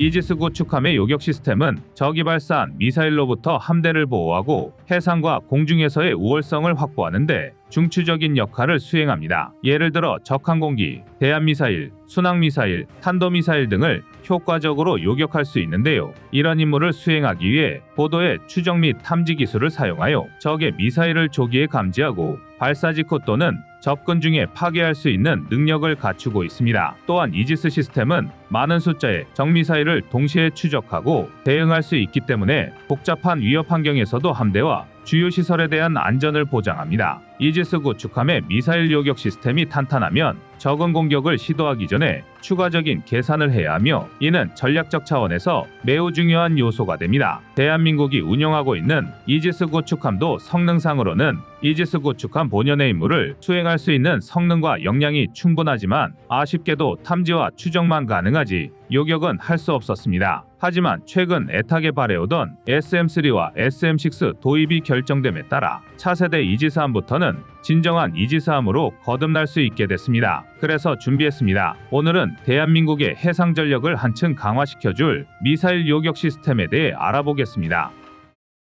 이지스 구축함의 요격 시스템은 적이 발사한 미사일로부터 함대를 보호하고 해상과 공중에서의 우월성을 확보하는데 중추적인 역할을 수행합니다. 예를 들어 적항공기, 대한미사일, 순항미사일, 탄도미사일 등을 효과적으로 요격할 수 있는데요. 이런 임무를 수행하기 위해 보도의 추적 및 탐지 기술을 사용하여 적의 미사일을 조기에 감지하고 발사 직후 또는 접근 중에 파괴할 수 있는 능력을 갖추고 있습니다. 또한 이지스 시스템은 많은 숫자의 적미사일을 동시에 추적하고 대응할 수 있기 때문에 복잡한 위협 환경에서도 함대와 주요 시설에 대한 안전을 보장합니다. 이지스 구축함의 미사일 요격 시스템이 탄탄하면 적은 공격을 시도하기 전에 추가적인 계산을 해야 하며 이는 전략적 차원에서 매우 중요한 요소가 됩니다. 대한민국이 운영하고 있는 이지스 구축함도 성능상으로는 이지스 구축함 본연의 임무를 수행할 수 있는 성능과 역량이 충분하지만 아쉽게도 탐지와 추적만 가능하지 요격은 할 수 없었습니다. 하지만 최근 애타게 바래오던 SM3와 SM6 도입이 결정됨에 따라 차세대 이지스함부터는 진정한 이지스함으로 거듭날 수 있게 됐습니다. 그래서 준비했습니다. 오늘은 대한민국의 해상 전력을 한층 강화시켜줄 미사일 요격 시스템에 대해 알아보겠습니다.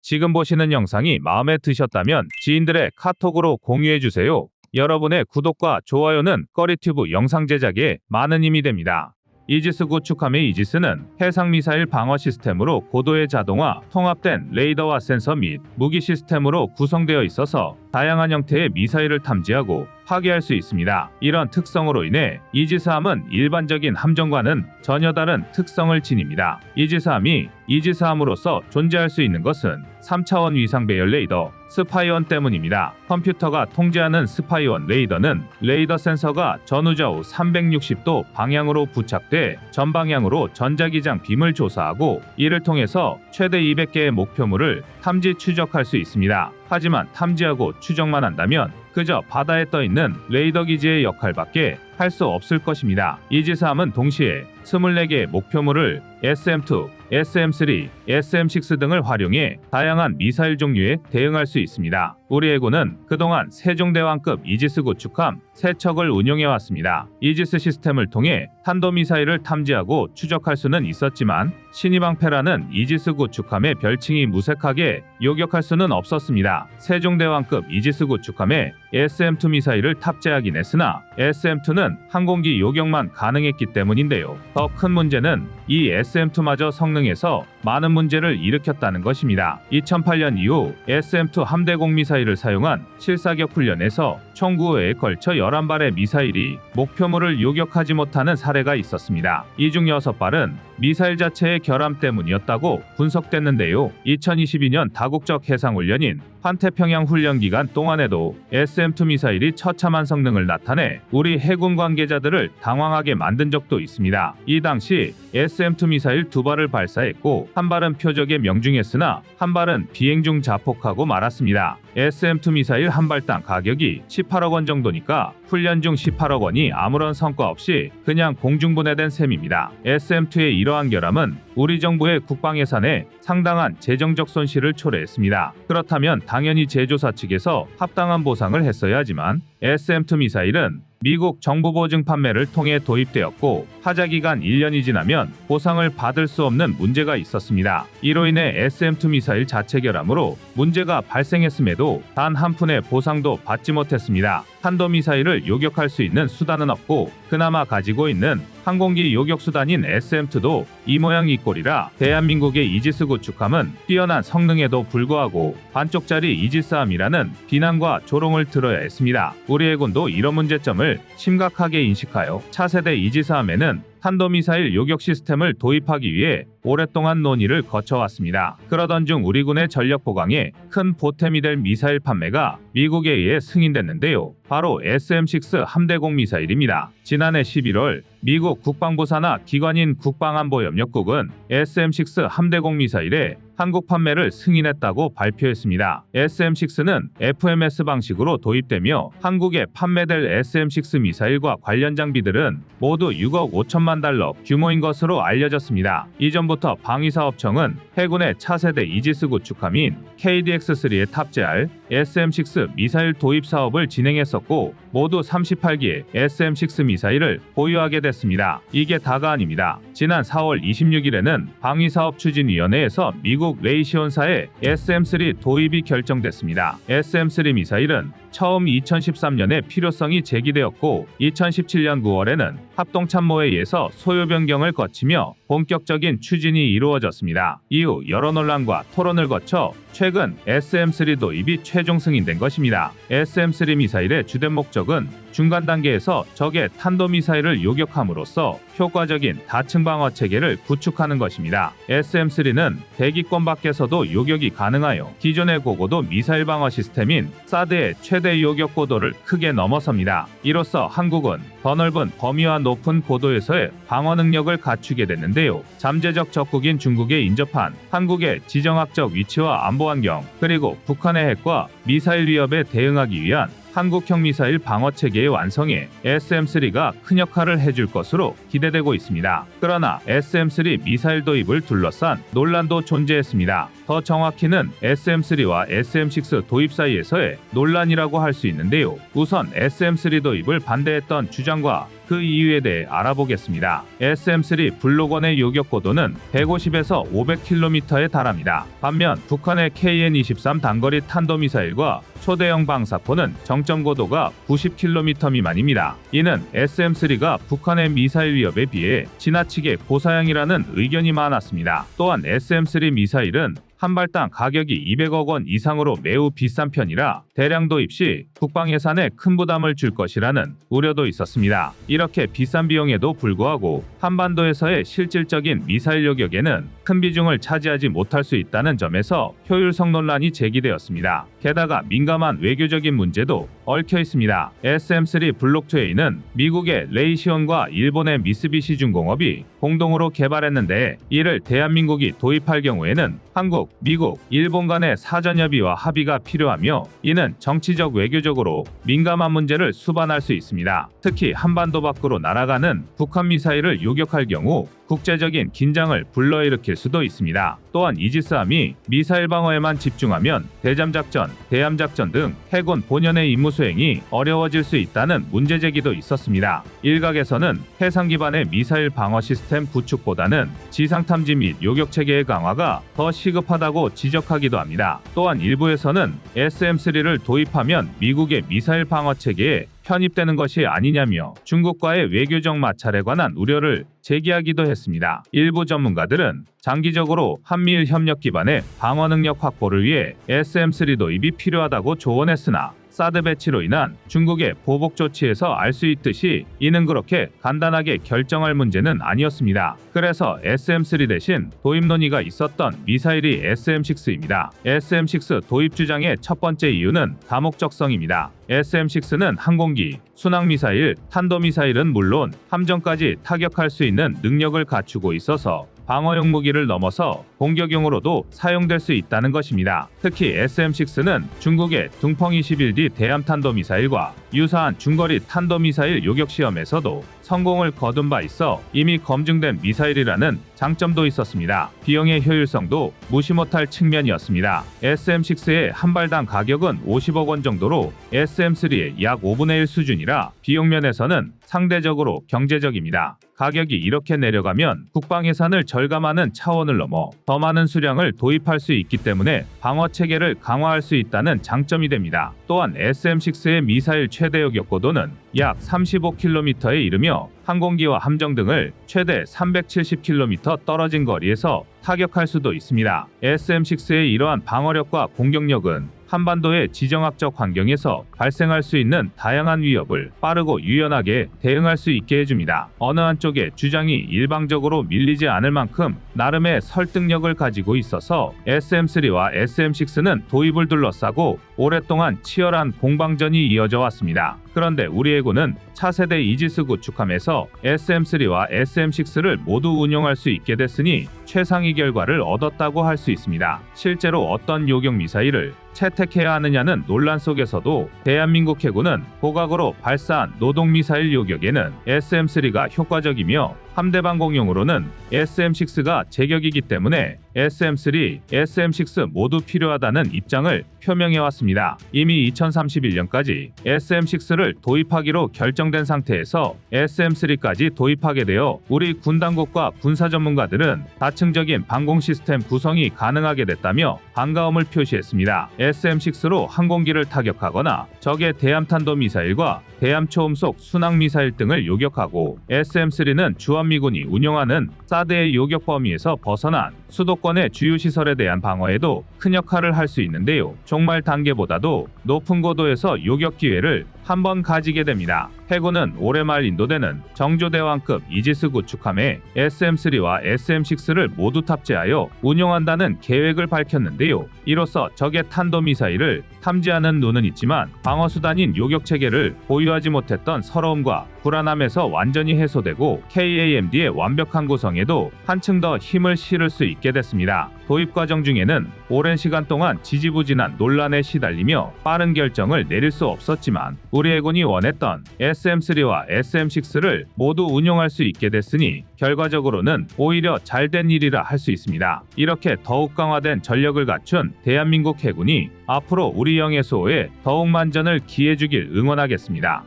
지금 보시는 영상이 마음에 드셨다면 지인들의 카톡으로 공유해 주세요. 여러분의 구독과 좋아요는 꺼리튜브 영상 제작에 많은 힘이 됩니다. 이지스 구축함의 이지스는 해상 미사일 방어 시스템으로 고도의 자동화, 통합된 레이더와 센서 및 무기 시스템으로 구성되어 있어서 다양한 형태의 미사일을 탐지하고 파괴할 수 있습니다. 이런 특성으로 인해 이지스함은 일반적인 함정과는 전혀 다른 특성을 지닙니다. 이지스함이 이지스함으로서 존재할 수 있는 것은 3차원 위상 배열 레이더 스파이원 때문입니다. 컴퓨터가 통제하는 스파이원 레이더는 레이더 센서가 전후좌우 360도 방향으로 부착돼 전방향으로 전자기장 빔을 조사하고 이를 통해서 최대 200개의 목표물을 탐지 추적할 수 있습니다. 하지만 탐지하고 추적만 한다면 그저 바다에 떠 있는 레이더 기지의 역할밖에 할 수 없을 것입니다. 이지스함은 동시에 24개의 목표물을 SM2, SM3, SM6 등을 활용해 다양한 미사일 종류에 대응할 수 있습니다. 우리 해군은 그동안 세종대왕급 이지스 구축함 세척을 운용해 왔습니다. 이지스 시스템을 통해 탄도미사일을 탐지하고 추적할 수는 있었지만 신이방패라는 이지스 구축함의 별칭이 무색하게 요격할 수는 없었습니다. 세종대왕급 이지스 구축함에 SM2 미사일을 탑재하긴 했으나 SM2는 항공기 요격만 가능했기 때문인데요. 더 큰 문제는 이 SM2마저 성능에서 많은 문제를 일으켰다는 것입니다. 2008년 이후 SM2 함대공 미사일 을 사용한 실사격 훈련에서 총 9회에 걸쳐 11발의 미사일이 목표물을 요격하지 못하는 사례가 있었습니다. 이 중 6발은 미사일 자체의 결함 때문이었다고 분석됐는데요. 2022년 다국적 해상훈련인 환태평양 훈련 기간 동안에도 SM2 미사일이 처참한 성능을 나타내 우리 해군 관계자들을 당황하게 만든 적도 있습니다. 이 당시 SM2 미사일 두 발을 발사했고 한 발은 표적에 명중했으나 한 발은 비행 중 자폭하고 말았습니다. SM2 미사일 한 발당 가격이 18억 원 정도니까 훈련 중 18억 원이 아무런 성과 없이 그냥 공중분해된 셈입니다. SM2의 이러한 결함은 우리 정부의 국방 예산에 상당한 재정적 손실을 초래했습니다. 그렇다면 당연히 제조사 측에서 합당한 보상을 했어야 하지만 SM2 미사일은 미국 정부 보증 판매를 통해 도입되었고 하자 기간 1년이 지나면 보상을 받을 수 없는 문제가 있었습니다. 이로 인해 SM2 미사일 자체 결함으로 문제가 발생했음에도 단 한 푼의 보상도 받지 못했습니다. 탄도 미사일을 요격할 수 있는 수단은 없고 그나마 가지고 있는 항공기 요격 수단인 SM2도 이 모양 이 꼴이라 대한민국의 이지스 구축함은 뛰어난 성능에도 불구하고 반쪽짜리 이지스함이라는 비난과 조롱을 들어야 했습니다. 우리 해군도 이런 문제점을 심각하게 인식하여 차세대 이지스함에는 탄도미사일 요격 시스템을 도입하기 위해 오랫동안 논의를 거쳐왔습니다. 그러던 중 우리 군의 전력 보강에 큰 보탬이 될 미사일 판매가 미국에 의해 승인됐는데요. 바로 SM6 함대공 미사일입니다. 지난해 11월 미국 국방부 산하 기관인 국방안보협력국은 SM6 함대공 미사일에 한국 판매를 승인했다고 발표했습니다. SM6는 FMS 방식으로 도입되며 한국에 판매될 SM6 미사일과 관련 장비들은 모두 6억 5천만 달러 규모인 것으로 알려졌습니다. 이전부터 방위사업청은 해군의 차세대 이지스 구축함인 KDX-3에 탑재할 SM6 미사일 도입 사업을 진행했었고 모두 38기의 SM6 미사일을 보유하게 됐습니다. 이게 다가 아닙니다. 지난 4월 26일에는 방위사업 추진위원회에서 미국 레이시온사의 SM3 도입이 결정됐습니다. SM3 미사일은 처음 2013년에 필요성이 제기되었고 2017년 9월에는 합동참모에 의해서 소요 변경을 거치며 본격적인 추진이 이루어졌습니다. 이후 여러 논란과 토론을 거쳐 최근 SM3 도입이 최종 승인된 것입니다. SM3 미사일의 주된 목적은 중간 단계에서 적의 탄도미사일을 요격함으로써 효과적인 다층 방어 체계를 구축하는 것입니다. SM3는 대기권 밖에서도 요격이 가능하여 기존의 고고도 미사일 방어 시스템인 사드의 최대 요격 고도를 크게 넘어섭니다. 이로써 한국은 더 넓은 범위와 높은 고도에서의 방어 능력을 갖추게 됐는데요. 잠재적 적국인 중국에 인접한 한국의 지정학적 위치와 안보 환경 그리고 북한의 핵과 미사일 위협에 대응하기 위한 한국형 미사일 방어 체계의 완성에 SM3가 큰 역할을 해줄 것으로 기대되고 있습니다. 그러나 SM3 미사일 도입을 둘러싼 논란도 존재했습니다. 더 정확히는 SM3와 SM6 도입 사이에서의 논란이라고 할 수 있는데요. 우선 SM3 도입을 반대했던 주장과 그 이유에 대해 알아보겠습니다. SM3 블록원의 요격 고도는 150에서 500km에 달합니다. 반면 북한의 KN-23 단거리 탄도미사일과 초대형 방사포는 정점 고도가 90km 미만입니다. 이는 SM3가 북한의 미사일 위협에 비해 지나치게 고사양이라는 의견이 많았습니다. 또한 SM3 미사일은 한 발당 가격이 200억 원 이상으로 매우 비싼 편이라 대량 도입 시 국방 예산에 큰 부담을 줄 것이라는 우려도 있었습니다. 이렇게 비싼 비용에도 불구하고 한반도에서의 실질적인 미사일 요격에는 큰 비중을 차지하지 못할 수 있다는 점에서 효율성 논란이 제기되었습니다. 게다가 민감한 외교적인 문제도 얽혀 있습니다. SM3 블록2A는 미국의 레이시온과 일본의 미쓰비시 중공업이 공동으로 개발했는데 이를 대한민국이 도입할 경우에는 한국, 미국, 일본 간의 사전 협의와 합의가 필요하며 이는 정치적 외교적으로 민감한 문제를 수반할 수 있습니다. 특히 한반도 밖으로 날아가는 북한 미사일을 요격할 경우 국제적인 긴장을 불러일으킬 수도 있습니다. 또한 이지스함이 미사일 방어에만 집중하면 대잠 작전, 대함 작전 등 해군 본연의 임무 수행이 어려워질 수 있다는 문제 제기도 있었습니다. 일각에서는 해상 기반의 미사일 방어 시스템 구축보다는 지상 탐지 및 요격 체계의 강화가 더 시급하다고 지적하기도 합니다. 또한 일부에서는 SM3를 도입하면 미국의 미사일 방어 체계에 편입되는 것이 아니냐며 중국과의 외교적 마찰에 관한 우려를 제기하기도 했습니다. 일부 전문가들은 장기적으로 한미일 협력 기반의 방어 능력 확보를 위해 SM3 도입이 필요하다고 조언했으나 사드 배치로 인한 중국의 보복 조치에서 알 수 있듯이 이는 그렇게 간단하게 결정할 문제는 아니었습니다. 그래서 SM3 대신 도입 논의가 있었던 미사일이 SM6입니다. SM6 도입 주장의 첫 번째 이유는 다목적성입니다. SM6는 항공기, 순항미사일, 탄도미사일은 물론 함정까지 타격할 수 있는 능력을 갖추고 있어서 방어용 무기를 넘어서 공격용으로도 사용될 수 있다는 것입니다. 특히 SM6는 중국의 둥펑 21D 대함 탄도미사일과 유사한 중거리 탄도미사일 요격 시험에서도 성공을 거둔 바 있어 이미 검증된 미사일이라는 장점도 있었습니다. 비용의 효율성도 무시 못할 측면이었습니다. SM6의 한 발당 가격은 50억 원 정도로 SM3의 약 5분의 1 수준이라 비용 면에서는 상대적으로 경제적입니다. 가격이 이렇게 내려가면 국방 예산을 절감하는 차원을 넘어 더 많은 수량을 도입할 수 있기 때문에 방어 체계를 강화할 수 있다는 장점이 됩니다. 또한 SM6의 미사일 최대 요격 고도는 약 35km에 이르며 항공기와 함정 등을 최대 370km 떨어진 거리에서 타격할 수도 있습니다. SM6의 이러한 방어력과 공격력은 한반도의 지정학적 환경에서 발생할 수 있는 다양한 위협을 빠르고 유연하게 대응할 수 있게 해줍니다. 어느 한쪽의 주장이 일방적으로 밀리지 않을 만큼 나름의 설득력을 가지고 있어서 SM3와 SM6는 도입을 둘러싸고 오랫동안 치열한 공방전이 이어져 왔습니다. 그런데 우리 해군은 차세대 이지스 구축함에서 SM3와 SM6를 모두 운용할 수 있게 됐으니 최상위 결과를 얻었다고 할 수 있습니다. 실제로 어떤 요격 미사일을 채택해야 하느냐는 논란 속에서도 대한민국 해군은 고각으로 발사한 노동 미사일 요격에는 SM3가 효과적이며 함대방 공용으로는 SM6가 제격이기 때문에 SM3, SM6 모두 필요하다는 입장을 표명해 왔습니다. 이미 2031년까지 SM6를 도입하기로 결정된 상태에서 SM3까지 도입하게 되어 우리 군 당국과 군사 전문가들은 다층적인 방공 시스템 구성이 가능하게 됐다며 반가움을 표시했습니다. SM6로 항공기를 타격하거나 적의 대함탄도 미사일과 대함초음 속 순항 미사일 등을 요격하고 SM3는 주한미군이 운영하는 사드의 요격 범위에서 벗어난 수도권의 주요 시설에 대한 방어에도 큰 역할을 할 수 있는데요. 종말 단계보다도 높은 고도에서 요격 기회를 한번 가지게 됩니다. 해군은 올해 말 인도되는 정조대왕급 이지스 구축함에 SM3와 SM6를 모두 탑재하여 운용한다는 계획을 밝혔는데요. 이로써 적의 탄도미사일을 탐지하는 눈은 있지만 방어수단인 요격체계를 보유하지 못했던 서러움과 불안함에서 완전히 해소되고 KAMD의 완벽한 구성에도 한층 더 힘을 실을 수 있게 됐습니다. 도입 과정 중에는 오랜 시간 동안 지지부진한 논란에 시달리며 빠른 결정을 내릴 수 없었지만 우리 해군이 원했던 SM3와 SM6를 모두 운용할 수 있게 됐으니 결과적으로는 오히려 잘된 일이라 할 수 있습니다. 이렇게 더욱 강화된 전력을 갖춘 대한민국 해군이 앞으로 우리 영해수호에 더욱 만전을 기해주길 응원하겠습니다.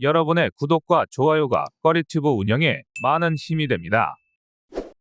여러분의 구독과 좋아요가 꺼리튜브 운영에 많은 힘이 됩니다.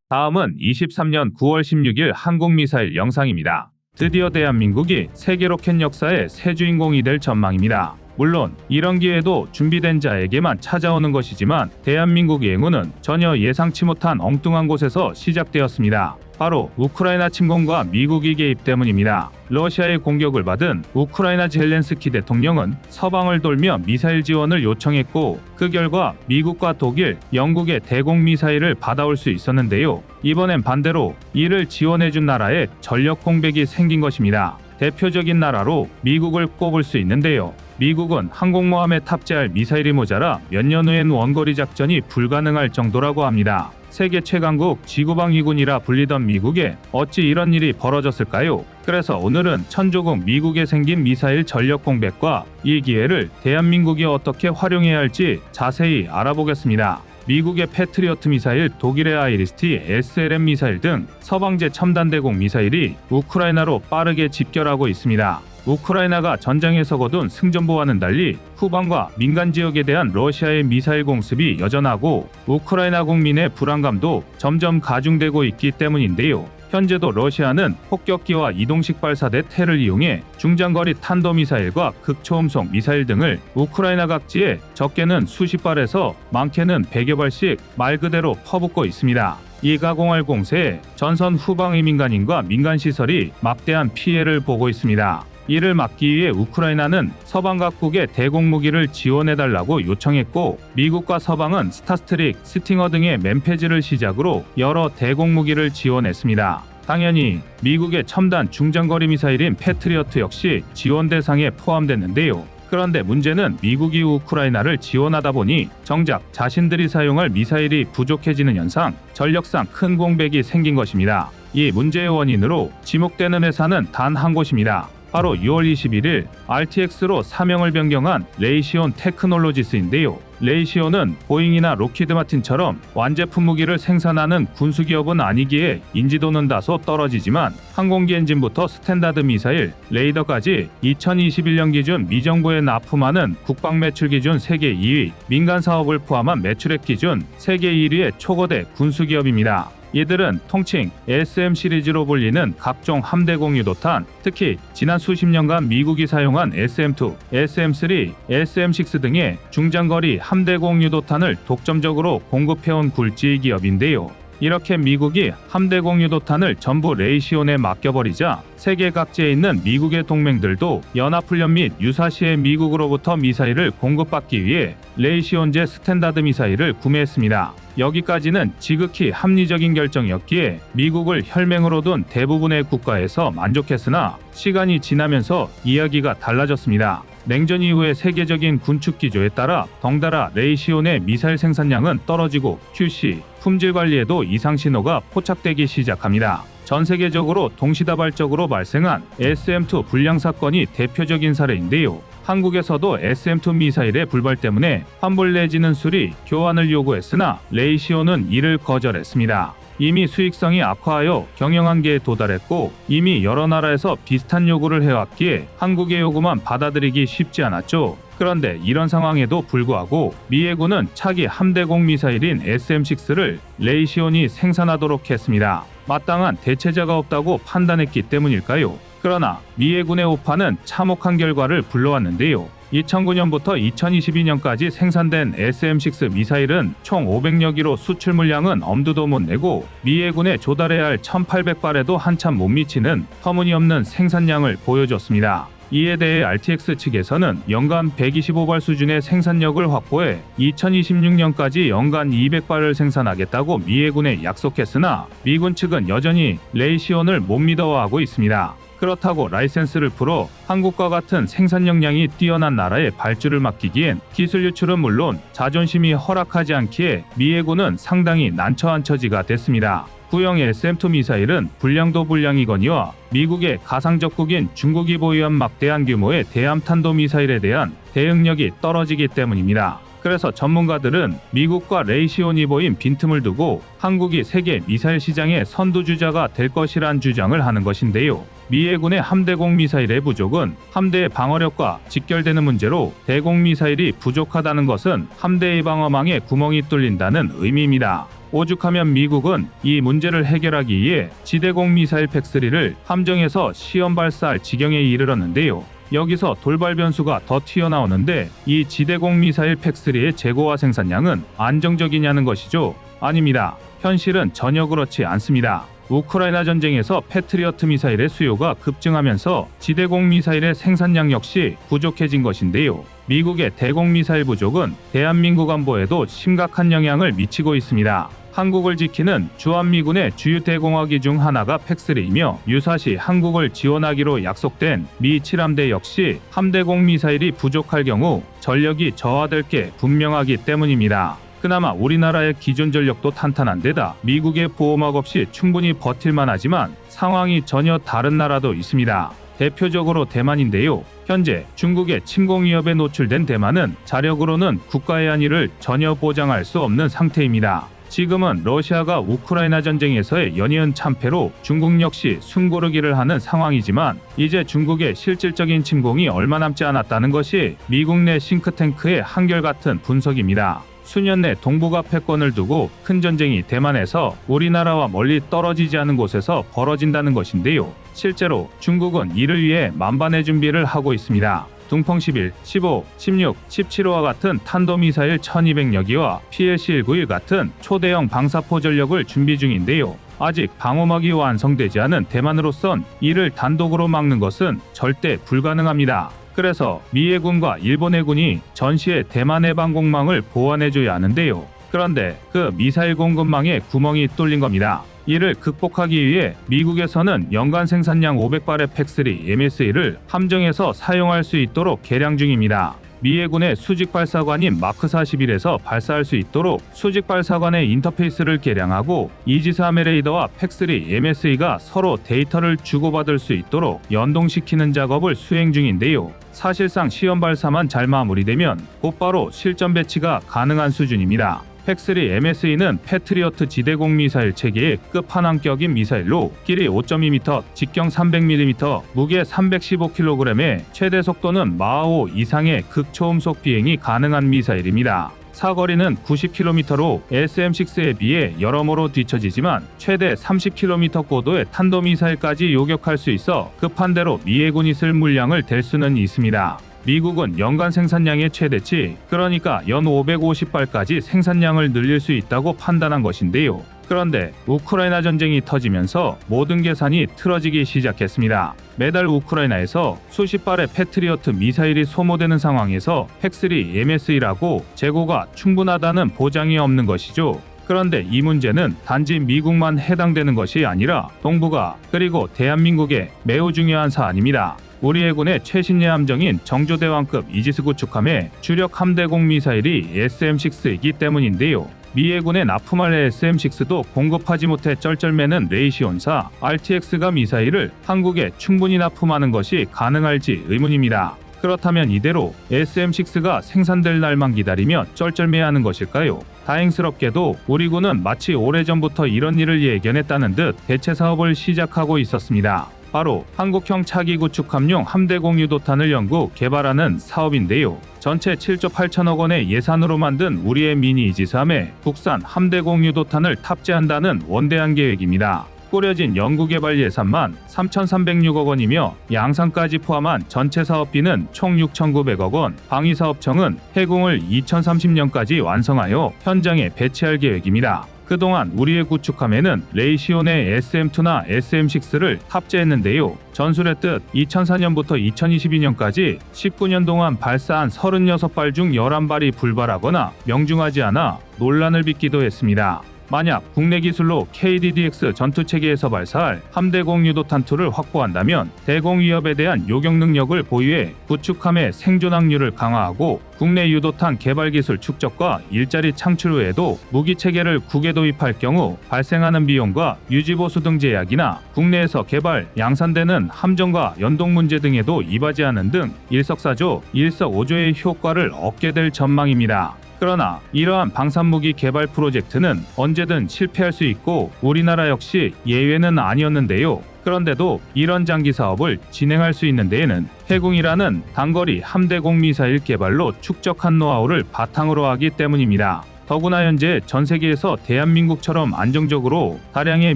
다음은 23년 9월 16일 항공미사일 영상입니다. 드디어 대한민국이 세계 로켓 역사의 새 주인공이 될 전망입니다. 물론 이런 기회도 준비된 자에게만 찾아오는 것이지만 대한민국의 행운은 전혀 예상치 못한 엉뚱한 곳에서 시작되었습니다. 바로 우크라이나 침공과 미국이 개입 때문입니다. 러시아의 공격을 받은 우크라이나 젤렌스키 대통령은 서방을 돌며 미사일 지원을 요청했고 그 결과 미국과 독일, 영국의 대공 미사일을 받아올 수 있었는데요. 이번엔 반대로 이를 지원해준 나라에 전력 공백이 생긴 것입니다. 대표적인 나라로 미국을 꼽을 수 있는데요. 미국은 항공모함에 탑재할 미사일이 모자라 몇 년 후엔 원거리 작전이 불가능할 정도라고 합니다. 세계 최강국 지구방위군이라 불리던 미국에 어찌 이런 일이 벌어졌을까요? 그래서 오늘은 천조국 미국에 생긴 미사일 전력 공백과 이 기회를 대한민국이 어떻게 활용해야 할지 자세히 알아보겠습니다. 미국의 패트리어트 미사일, 독일의 아이리스티, SLM 미사일 등 서방제 첨단 대공 미사일이 우크라이나로 빠르게 집결하고 있습니다. 우크라이나가 전장에서 거둔 승전보와는 달리 후방과 민간 지역에 대한 러시아의 미사일 공습이 여전하고 우크라이나 국민의 불안감도 점점 가중되고 있기 때문인데요. 현재도 러시아는 폭격기와 이동식 발사대 테를 이용해 중장거리 탄도미사일과 극초음속 미사일 등을 우크라이나 각지에 적게는 수십 발에서 많게는 백여 발씩 말 그대로 퍼붓고 있습니다. 이 가공할 공세에 전선 후방의 민간인과 민간 시설이 막대한 피해를 보고 있습니다. 이를 막기 위해 우크라이나는 서방 각국에 대공 무기를 지원해달라고 요청했고 미국과 서방은 스타스트릭, 스팅어 등의 맨페지를 시작으로 여러 대공 무기를 지원했습니다. 당연히 미국의 첨단 중장거리 미사일인 패트리어트 역시 지원 대상에 포함됐는데요. 그런데 문제는 미국이 우크라이나를 지원하다 보니 정작 자신들이 사용할 미사일이 부족해지는 현상, 전력상 큰 공백이 생긴 것입니다. 이 문제의 원인으로 지목되는 회사는 단 한 곳입니다. 바로 6월 21일 RTX로 사명을 변경한 레이시온 테크놀로지스인데요. 레이시온은 보잉이나 로키드 마틴처럼 완제품 무기를 생산하는 군수 기업은 아니기에 인지도는 다소 떨어지지만 항공기 엔진부터 스탠다드 미사일, 레이더까지 2021년 기준 미정부에 납품하는 국방 매출 기준 세계 2위, 민간 사업을 포함한 매출액 기준 세계 1위의 초거대 군수 기업입니다. 이들은 통칭 SM 시리즈로 불리는 각종 함대 공유도탄, 특히 지난 수십 년간 미국이 사용한 SM2, SM3, SM6 등의 중장거리 함대 공유도탄을 독점적으로 공급해온 굴지 기업인데요. 이렇게 미국이 함대 공유 도탄을 전부 레이시온에 맡겨버리자 세계 각지에 있는 미국의 동맹들도 연합훈련 및 유사시에 미국으로부터 미사일을 공급받기 위해 레이시온제 스탠다드 미사일을 구매했습니다. 여기까지는 지극히 합리적인 결정이었기에 미국을 혈맹으로 둔 대부분의 국가에서 만족했으나 시간이 지나면서 이야기가 달라졌습니다. 냉전 이후의 세계적인 군축 기조에 따라 덩달아 레이시온의 미사일 생산량은 떨어지고 QC, 품질 관리에도 이상 신호가 포착되기 시작합니다. 전 세계적으로 동시다발적으로 발생한 SM2 불량 사건이 대표적인 사례인데요. 한국에서도 SM2 미사일의 불발 때문에 환불 내지는 수리, 교환을 요구했으나 레이시온은 이를 거절했습니다. 이미 수익성이 악화하여 경영 한계에 도달했고 이미 여러 나라에서 비슷한 요구를 해왔기에 한국의 요구만 받아들이기 쉽지 않았죠. 그런데 이런 상황에도 불구하고 미 해군은 차기 함대공 미사일인 SM6를 레이시온이 생산하도록 했습니다. 마땅한 대체자가 없다고 판단했기 때문일까요? 그러나 미 해군의 오파는 참혹한 결과를 불러왔는데요. 2009년부터 2022년까지 생산된 SM6 미사일은 총 500여 기로 수출 물량은 엄두도 못 내고 미 해군에 조달해야 할 1800발에도 한참 못 미치는 터무니없는 생산량을 보여줬습니다. 이에 대해 RTX 측에서는 연간 125발 수준의 생산력을 확보해 2026년까지 연간 200발을 생산하겠다고 미 해군에 약속했으나 미군 측은 여전히 레이시온을 못 믿어하고 있습니다. 그렇다고 라이센스를 풀어 한국과 같은 생산 역량이 뛰어난 나라에 발주를 맡기기엔 기술 유출은 물론 자존심이 허락하지 않기에 미 해군은 상당히 난처한 처지가 됐습니다. 구형 SM2 미사일은 불량도 불량이거니와 미국의 가상적국인 중국이 보유한 막대한 규모의 대함탄도 미사일에 대한 대응력이 떨어지기 때문입니다. 그래서 전문가들은 미국과 레이시온이 보인 빈틈을 두고 한국이 세계 미사일 시장의 선두주자가 될 것이란 주장을 하는 것인데요. 미 해군의 함대공 미사일의 부족은 함대의 방어력과 직결되는 문제로 대공 미사일이 부족하다는 것은 함대의 방어망에 구멍이 뚫린다는 의미입니다. 오죽하면 미국은 이 문제를 해결하기 위해 지대공 미사일 팩3를 함정에서 시험 발사할 지경에 이르렀는데요. 여기서 돌발 변수가 더 튀어나오는데 이 지대공 미사일 팩3의 재고와 생산량은 안정적이냐는 것이죠. 아닙니다. 현실은 전혀 그렇지 않습니다. 우크라이나 전쟁에서 패트리어트 미사일의 수요가 급증하면서 지대공 미사일의 생산량 역시 부족해진 것인데요. 미국의 대공 미사일 부족은 대한민국 안보에도 심각한 영향을 미치고 있습니다. 한국을 지키는 주한미군의 주요 대공화기 중 하나가 팩3이며 유사시 한국을 지원하기로 약속된 미 7함대 역시 함대공 미사일이 부족할 경우 전력이 저하될 게 분명하기 때문입니다. 그나마 우리나라의 기존 전력도 탄탄한 데다 미국의 보호막 없이 충분히 버틸만 하지만 상황이 전혀 다른 나라도 있습니다. 대표적으로 대만인데요. 현재 중국의 침공 위협에 노출된 대만은 자력으로는 국가의 안위를 전혀 보장할 수 없는 상태입니다. 지금은 러시아가 우크라이나 전쟁에서의 연이은 참패로 중국 역시 숨고르기를 하는 상황이지만 이제 중국의 실질적인 침공이 얼마 남지 않았다는 것이 미국 내 싱크탱크의 한결같은 분석입니다. 수년 내 동북아 패권을 두고 큰 전쟁이 대만에서 우리나라와 멀리 떨어지지 않은 곳에서 벌어진다는 것인데요. 실제로 중국은 이를 위해 만반의 준비를 하고 있습니다. 둥펑 11, 15, 16, 17호와 같은 탄도미사일 1200여 기와 PLC-191 같은 초대형 방사포 전력을 준비 중인데요. 아직 방어막이 완성되지 않은 대만으로선 이를 단독으로 막는 것은 절대 불가능합니다. 그래서 미 해 군과 일본 해 군이 전시에 대만 해방공망을 보완해줘야 하는데요. 그런데 그 미사일 공급망에 구멍이 뚫린 겁니다. 이를 극복하기 위해 미국에서는 연간 생산량 500발의 팩3 MSA를 함정에서 사용할 수 있도록 개량 중입니다. 미 해군의 수직 발사관인 마크 41에서 발사할 수 있도록 수직 발사관의 인터페이스를 개량하고 이지스함의 레이더와 팩3 MSA가 서로 데이터를 주고받을 수 있도록 연동시키는 작업을 수행 중인데요. 사실상 시험 발사만 잘 마무리되면 곧바로 실전 배치가 가능한 수준입니다. 팩3 MSE는 패트리어트 지대공 미사일 체계의 끝판왕격인 미사일로 길이 5.2m, 직경 300mm, 무게 315kg에 최대 속도는 마하호 이상의 극초음속 비행이 가능한 미사일입니다. 사거리는 90km로 SM6에 비해 여러모로 뒤처지지만 최대 30km 고도의 탄도미사일까지 요격할 수 있어 급한 대로 미 해군이 쓸 물량을 댈 수는 있습니다. 미국은 연간 생산량의 최대치, 그러니까 연 550발까지 생산량을 늘릴 수 있다고 판단한 것인데요. 그런데 우크라이나 전쟁이 터지면서 모든 계산이 틀어지기 시작했습니다. 매달 우크라이나에서 수십 발의 패트리어트 미사일이 소모되는 상황에서 팩3 MS이라고 재고가 충분하다는 보장이 없는 것이죠. 그런데 이 문제는 단지 미국만 해당되는 것이 아니라 동북아 그리고 대한민국에 매우 중요한 사안입니다. 우리 해군의 최신 예함정인 정조대왕급 이지스 구축함의 주력 함대공 미사일이 SM-6이기 때문인데요. 미 해군의 납품할 SM-6도 공급하지 못해 쩔쩔매는 레이시온사 RTX가 미사일을 한국에 충분히 납품하는 것이 가능할지 의문입니다. 그렇다면 이대로 SM6가 생산될 날만 기다리며 쩔쩔매하는 것일까요? 다행스럽게도 우리 군은 마치 오래전부터 이런 일을 예견했다는 듯 대체 사업을 시작하고 있었습니다. 바로 한국형 차기 구축 함용 함대 공 유 도탄을 연구 개발하는 사업인데요. 전체 7조 8천억 원의 예산으로 만든 우리의 미니 이지삼에 국산 함대 공 유 도탄을 탑재한다는 원대한 계획입니다. 꾸려진 연구개발 예산만 3,306억 원이며 양산까지 포함한 전체 사업비는 총 6,900억 원. 방위사업청은 해공을 2030년까지 완성하여 현장에 배치할 계획입니다. 그동안 우리의 구축함에는 레이시온의 SM2나 SM6를 탑재했는데요. 전술의 뜻 2004년부터 2022년까지 19년 동안 발사한 36발 중 11발이 불발하거나 명중하지 않아 논란을 빚기도 했습니다. 만약 국내 기술로 KDDX 전투 체계에서 발사할 함대공 유도탄 2를 확보한다면 대공 위협에 대한 요격 능력을 보유해 구축함의 생존 확률을 강화하고 국내 유도탄 개발 기술 축적과 일자리 창출 외에도 무기 체계를 국외 도입할 경우 발생하는 비용과 유지 보수 등 제약이나 국내에서 개발, 양산되는 함정과 연동 문제 등에도 이바지하는 등 일석사조, 일석오조의 효과를 얻게 될 전망입니다. 그러나 이러한 방산무기 개발 프로젝트는 언제든 실패할 수 있고 우리나라 역시 예외는 아니었는데요. 그런데도 이런 장기 사업을 진행할 수 있는 데에는 해공이라는 단거리 함대공 미사일 개발로 축적한 노하우를 바탕으로 하기 때문입니다. 더구나 현재 전 세계에서 대한민국처럼 안정적으로 다량의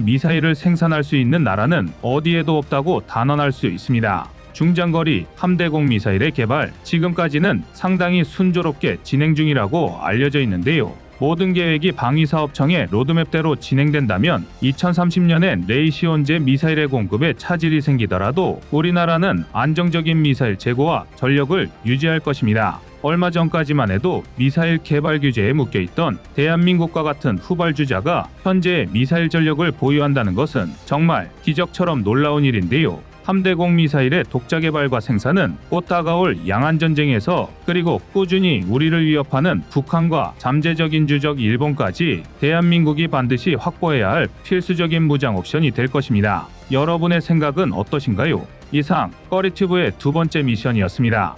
미사일을 생산할 수 있는 나라는 어디에도 없다고 단언할 수 있습니다. 중장거리 함대공 미사일의 개발 지금까지는 상당히 순조롭게 진행 중이라고 알려져 있는데요. 모든 계획이 방위사업청의 로드맵대로 진행된다면 2030년엔 레이시온제 미사일의 공급에 차질이 생기더라도 우리나라는 안정적인 미사일 재고와 전력을 유지할 것입니다. 얼마 전까지만 해도 미사일 개발 규제에 묶여 있던 대한민국과 같은 후발주자가 현재 미사일 전력을 보유한다는 것은 정말 기적처럼 놀라운 일인데요. 함대공 미사일의 독자 개발과 생산은 곧 다가올 양안 전쟁에서 그리고 꾸준히 우리를 위협하는 북한과 잠재적인 주적 일본까지 대한민국이 반드시 확보해야 할 필수적인 무장 옵션이 될 것입니다. 여러분의 생각은 어떠신가요? 이상 꺼리튜브의 두 번째 미션이었습니다.